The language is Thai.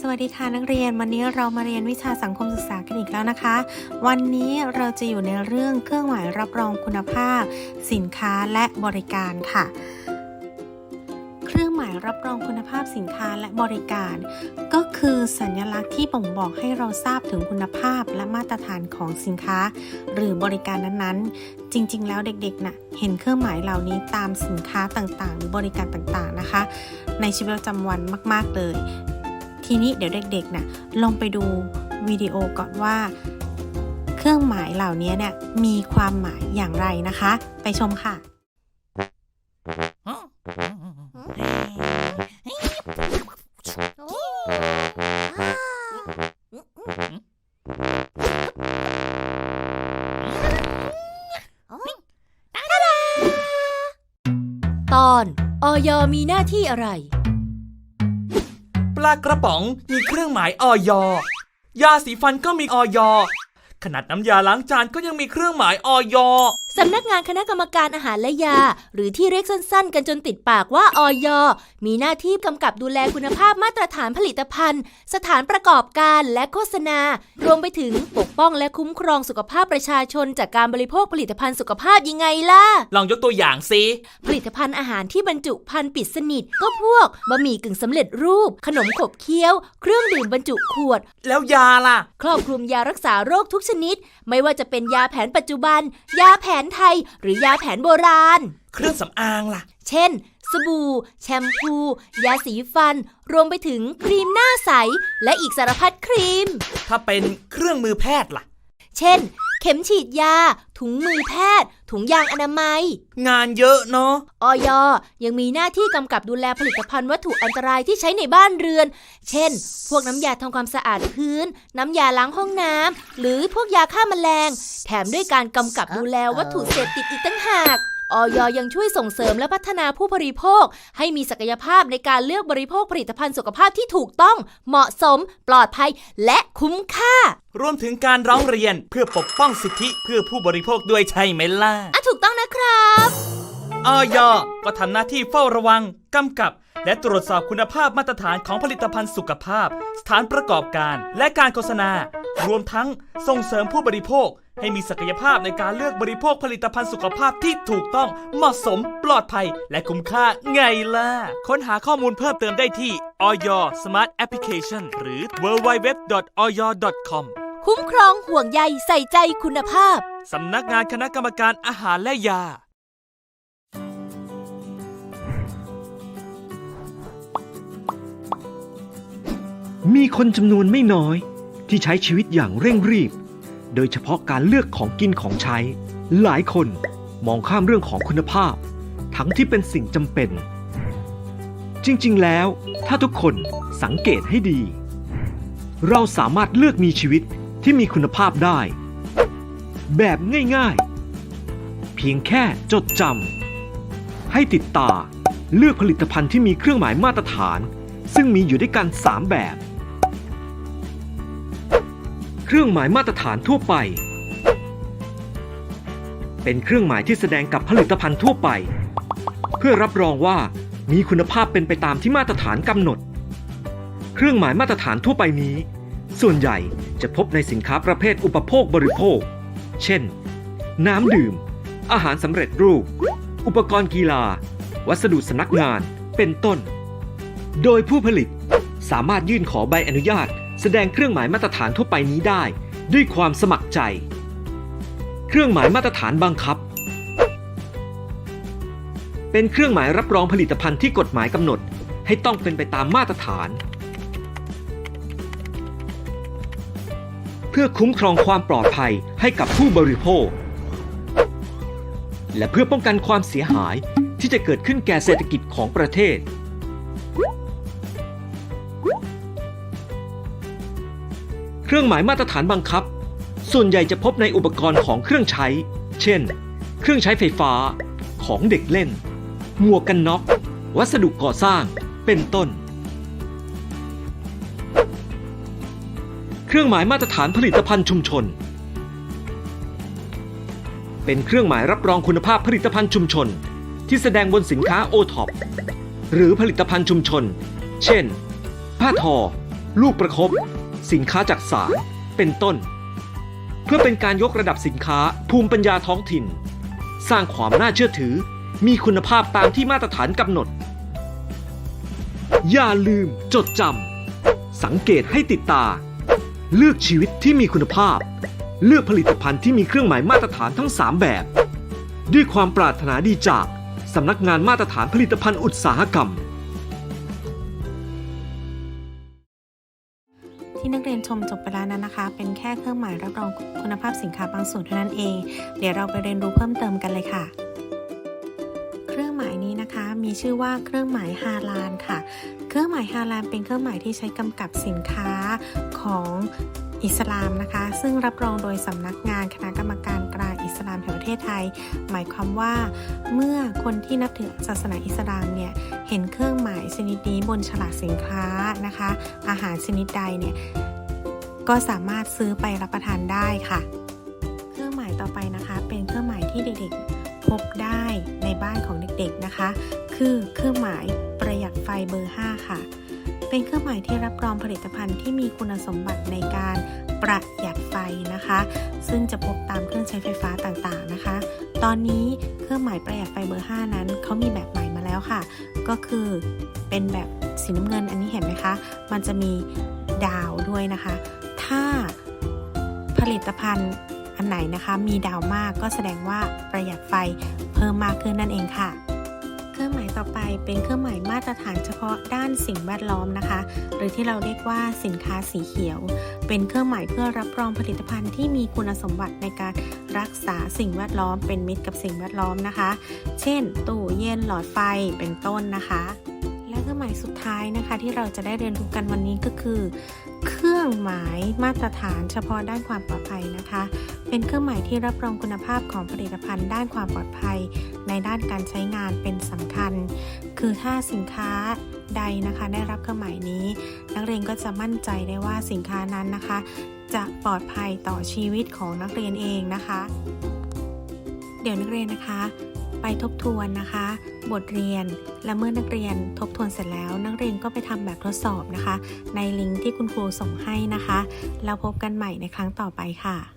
สวัสดีค่ะนักเรียนวันนี้เรามาเรียนวิชาสังคมศึกษากันอีกแล้วนะคะ วันนี้เราจะอยู่ในเรื่องเครื่องหมายรับรองคุณภาพ สินค้าและบริการค่ะ เครื่องหมายรับรองคุณภาพสินค้าและบริการ ก็คือสัญลักษณ์ที่บ่งบอกให้เราทราบถึงคุณภาพและมาตรฐานของสินค้า หรือบริการนั้นๆ จริง ๆ แล้วเด็กๆน่ะเห็นเครื่องหมายเหล่านี้ตามสินค้าต่างๆ หรือบริการต่างๆนะคะ ในชีวิตประจำวันมาก ๆเลย ทีนี้เดี๋ยวเด็กๆนะลองไปดูวิดีโอก่อนว่า เครื่องหมายเหล่านี้เนี่ยมีความหมายอย่างไรนะคะ ไปชมค่ะตอนออยมีหน้าที่อะไร ปลากระป๋องมีเครื่องหมายออยยาสีฟันก็มีออยขนาดน้ำยาล้างจานก็ยังมีเครื่องหมายออย สำนักงานคณะกรรมการอาหารและยา หรือที่เรียกสั้นๆ กันจนติดปากว่าออยมีหน้าที่กำกับดูแลคุณภาพมาตรฐานผลิตภัณฑ์ สถานประกอบการและโฆษณา รวมไปถึงปกป้องและคุ้มครองสุขภาพประชาชน จากการบริโภคผลิตภัณฑ์สุขภาพยังไงล่ะ ลองยกตัวอย่างสิผลิตภัณฑ์อาหารที่บรรจุภัณฑ์ปิดสนิท ก็พวกบะหมี่กึ่งสำเร็จรูป ขนมขบเคี้ยว เครื่องดื่มบรรจุขวด แล้วยาล่ะ ครอบคลุมยารักษาโรคทุกชนิด ไม่ว่าจะเป็นยาแผนปัจจุบัน ยาแผนไทย หรือยาแผนโบราณ เครื่องสำอางล่ะ เช่น สบู่ แชมพู ยาสีฟัน รวมไปถึงครีมหน้าใส และอีกสารพัดครีม ถ้าเป็นเครื่องมือแพทย์ล่ะ เช่น เข็มฉีดยา ถุงมือแพทย์ ถุงยางอนามัย งานเยอะเนาะออยยังมีหน้าที่กำกับดูแลผลิตภัณฑ์วัตถุอันตรายที่ใช้ในบ้านเรือน เช่น พวกน้ำยาทำความสะอาดพื้น น้ำยาล้างห้องน้ำ หรือพวกยาฆ่าแมลง แถมด้วยการกำกับดูแลวัตถุเสพติดอีกตั้งหาก ออยยังช่วยส่งเสริมและพัฒนาผู้บริโภค ให้มีศักยภาพในการเลือกบริโภคผลิตภัณฑ์สุขภาพที่ถูกต้อง เหมาะสม ปลอดภัย และคุ้มค่ารวมถึงการร้องเรียนเพื่อปกป้องสิทธิเพื่อผู้บริโภคด้วยใช่ไหมล่ะอะถูกต้องนะครับออยก็ทำหน้าที่เฝ้าระวังกำกับ และตรวจสอบคุณภาพมาตรฐานของผลิตภัณฑ์สุขภาพ สถานประกอบการ และการโฆษณา รวมทั้งส่งเสริมผู้บริโภค ให้มีศักยภาพในการเลือกบริโภคผลิตภัณฑ์สุขภาพที่ถูกต้องเหมาะสมปลอดภัย และคุ้มค่าไงล่ะ ค้นหาข้อมูลเพิ่มเติมได้ที่ Oy Smart Application หรือ www.oy.com คุ้มครองห่วงใยใส่ใจคุณภาพ สำนักงานคณะกรรมการอาหารและยา มีคนจำนวนไม่น้อย ที่ใช้ชีวิตอย่างเร่งรีบ โดยเฉพาะการเลือกของกินของใช้ หลายคนมองข้ามเรื่องของคุณภาพ ทั้งที่เป็นสิ่งจำเป็น จริงๆ แล้ว ถ้าทุกคนสังเกตให้ดี เราสามารถเลือกมีชีวิตที่มีคุณภาพได้ แบบง่ายๆ เพียงแค่จดจำให้ติดตาเลือกผลิตภัณฑ์ที่มีเครื่องหมายมาตรฐาน ซึ่งมีอยู่ด้วยกัน 3 แบบ เครื่องหมายมาตรฐานทั่วไป เป็นเครื่องหมายที่แสดงกับผลิตภัณฑ์ทั่วไป เพื่อรับรองว่ามีคุณภาพเป็นไปตามที่มาตรฐานกำหนด เครื่องหมายมาตรฐานทั่วไปนี้ ส่วนใหญ่จะพบในสินค้าประเภทอุปโภคบริโภค เช่น น้ำดื่ม อาหารสำเร็จรูป อุปกรณ์กีฬา วัสดุสำนักงาน เป็นต้น โดยผู้ผลิตสามารถยื่นขอใบอนุญาต แสดงเครื่องหมายมาตรฐานทั่วไปนี้ได้ ด้วยความสมัครใจ เครื่องหมายมาตรฐานบังคับ เป็นเครื่องหมายรับรองผลิตภัณฑ์ที่กฎหมายกำหนดให้ต้องเป็นไปตามมาตรฐาน เพื่อคุ้มครองความปลอดภัยให้กับผู้บริโภค และเพื่อป้องกันความเสียหายที่จะเกิดขึ้นแก่เศรษฐกิจของประเทศ เครื่องหมายมาตรฐานบังคับ ส่วนใหญ่จะพบในอุปกรณ์ของเครื่องใช้ เช่น เครื่องใช้ไฟฟ้า ของเด็กเล่น หมวกกันน็อก วัสดุก่อสร้าง เป็นต้น เครื่องหมายมาตรฐานผลิตภัณฑ์ชุมชน เป็นเครื่องหมายรับรองคุณภาพผลิตภัณฑ์ชุมชน ที่แสดงบนสินค้าโอท็อปหรือผลิตภัณฑ์ชุมชน เช่น ผ้าทอ ลูกประคบ สินค้าจากสารเป็นต้น เพื่อเป็นการยกระดับสินค้าภูมิปัญญาท้องถิ่น สร้างความน่าเชื่อถือ มีคุณภาพตามที่มาตรฐานกำหนด อย่าลืมจดจำสังเกตให้ติดตา เลือกชีวิตที่มีคุณภาพ เลือกผลิตภัณฑ์ที่มีเครื่องหมายมาตรฐานทั้ง 3 แบบ ด้วยความปรารถนาดีจากสำนักงานมาตรฐานผลิตภัณฑ์อุตสาหกรรม ที่นักเรียนชมจบไปแล้วนั้นนะคะ เป็นแค่เครื่องหมายรับรองคุณภาพสินค้าบางส่วนเท่านั้นเอง เดี๋ยวเราไปเรียนรู้เพิ่มเติมกันเลยค่ะ เครื่องหมายนี้นะคะมีชื่อว่าเครื่องหมายฮาลานค่ะ เครื่องหมายฮาลานเป็นเครื่องหมายที่ใช้กำกับสินค้าของอิสลามนะคะ ซึ่งรับรองโดยสำนักงานคณะกรรมการกลาง อิสลามแห่งประเทศไทย หมายความว่า เมื่อคนที่นับถือศาสนาอิสลามเนี่ยเห็นเครื่องหมายชนิดนี้บนฉลากสินค้านะคะ อาหารชนิดใดเนี่ยก็สามารถซื้อไปรับประทานได้ค่ะ เครื่องหมายต่อไปนะคะ เป็นเครื่องหมายที่เด็กๆ พบได้ในบ้านของเด็กๆนะคะ คือเครื่องหมายประหยัดไฟเบอร์ 5 ค่ะ เป็นเครื่องหมายที่รับรองผลิตภัณฑ์ที่มีคุณสมบัติในการประหยัดไฟนะคะ ซึ่งจะพบตามเครื่องใช้ไฟฟ้าต่างๆนะคะ ตอนนี้เครื่องหมายประหยัดไฟเบอร์ 5 นั้นเขามีแบบใหม่มาแล้วค่ะ ก็คือเป็นแบบสีน้ำเงินอันนี้เห็นไหมคะ มันจะมีดาวด้วยนะคะ ถ้าผลิตภัณฑ์อันไหนนะคะ มีดาวมากก็แสดงว่าประหยัดไฟเพิ่มมากขึ้นนั่นเองค่ะ เครื่องหมายต่อไปเป็นเครื่องหมายมาตรฐานเฉพาะด้านสิ่งแวดล้อมนะคะ หรือที่เราเรียกว่าสินค้าสีเขียว เป็นเครื่องหมายเพื่อรับรองผลิตภัณฑ์ที่มีคุณสมบัติในการรักษาสิ่งแวดล้อม เป็นมิตรกับสิ่งแวดล้อมนะคะ เช่น ตู้เย็นหลอดไฟเป็นต้นนะคะ และเครื่องหมายสุดท้ายนะคะ ที่เราจะได้เรียนรู้กันวันนี้ก็คือเครื่องหมายมาตรฐานเฉพาะด้านความปลอดภัยนะคะ เป็นเครื่องหมายที่รับรองคุณภาพของผลิตภัณฑ์ด้านความปลอดภัย ในด้านการใช้งานเป็นสำคัญ คือถ้าสินค้าใดนะคะ ได้รับเครื่องหมายนี้ นักเรียนก็จะมั่นใจได้ว่าสินค้านั้นนะคะ จะปลอดภัยต่อชีวิตของนักเรียนเองนะคะ เดี๋ยวนักเรียนนะคะ ไปทบทวนนะคะ บทเรียนและเมื่อนักเรียนทบทวนเสร็จแล้ว นักเรียนก็ไปทำแบบทดสอบนะคะ ในลิงก์ที่คุณครูส่งให้นะคะ แล้วพบกันใหม่ในครั้งต่อไปค่ะ